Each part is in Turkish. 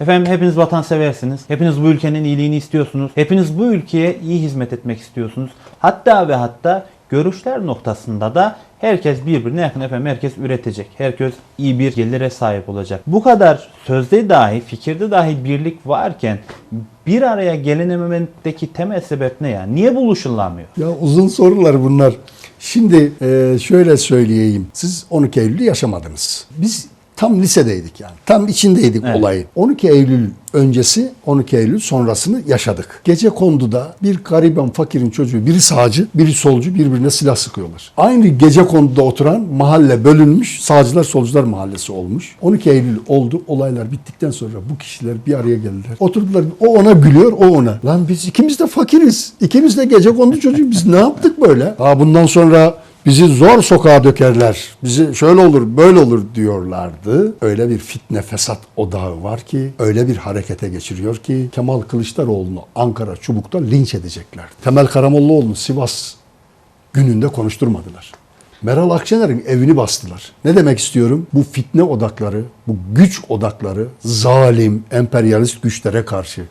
Efendim hepiniz vatanseversiniz. Hepiniz bu ülkenin iyiliğini istiyorsunuz. Hepiniz bu ülkeye iyi hizmet etmek istiyorsunuz. Hatta ve hatta görüşler noktasında da herkes birbirine yakın efendim herkes üretecek. Herkes iyi bir gelire sahip olacak. Bu kadar sözde dahi fikirde dahi birlik varken bir araya gelinememekteki temel sebep ne ya? Niye buluşulamıyor? Ya uzun sorular bunlar. Şimdi şöyle söyleyeyim. Siz 12 Eylül'ü yaşamadınız. Biz tam lisedeydik yani. Tam içindeydik Evet. olayın. 12 Eylül öncesi, 12 Eylül sonrasını yaşadık. Gece konduda bir gariban fakirin çocuğu, biri sağcı, biri solcu birbirine silah sıkıyorlar. Aynı gece konduda oturan mahalle bölünmüş, sağcılar solcular mahallesi olmuş. 12 Eylül oldu, olaylar bittikten sonra bu kişiler bir araya geldiler. Oturdular, o ona gülüyor, o ona. Lan biz ikimiz de fakiriz, ikimiz de gece kondu çocuğu, biz ne yaptık böyle? Ha bundan sonra Bizi zor sokağa dökerler. Bizi şöyle olur, böyle olur diyorlardı. Öyle bir fitne fesat odağı var ki, öyle bir harekete geçiriyor ki Kemal Kılıçdaroğlu'nu Ankara Çubuk'ta linç edecekler. Temel Karamollaoğlu'nu Sivas gününde konuşturmadılar. Meral Akşener'in evini bastılar. Ne demek istiyorum? Bu fitne odakları, bu güç odakları zalim, emperyalist güçlere karşı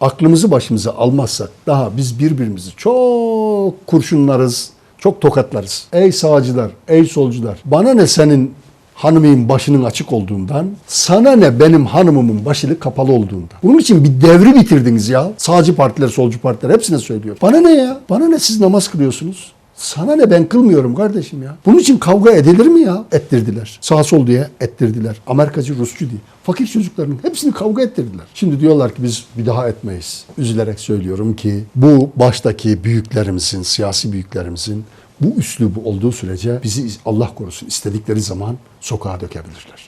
aklımızı başımıza almazsak daha biz birbirimizi çok kurşunlarız, çok tokatlarız. Ey sağcılar, ey solcular. Bana ne senin hanımın başının açık olduğundan, sana ne benim hanımımın başının kapalı olduğundan. Bunun için bir devri bitirdiniz ya. Sağcı partiler, solcu partiler hepsine söylüyor. Bana ne ya? Bana ne siz namaz kılıyorsunuz? Sana ne ben kılmıyorum kardeşim ya. Bunun için kavga edilir mi ya? Ettirdiler. Sağ sol diye ettirdiler. Amerikacı, Rusçu diye. Fakir çocukların hepsini kavga ettirdiler. Şimdi diyorlar ki biz bir daha etmeyiz. Üzülerek söylüyorum ki bu baştaki büyüklerimizin, siyasi büyüklerimizin bu üslubu olduğu sürece bizi Allah korusun istedikleri zaman sokağa dökebilirler.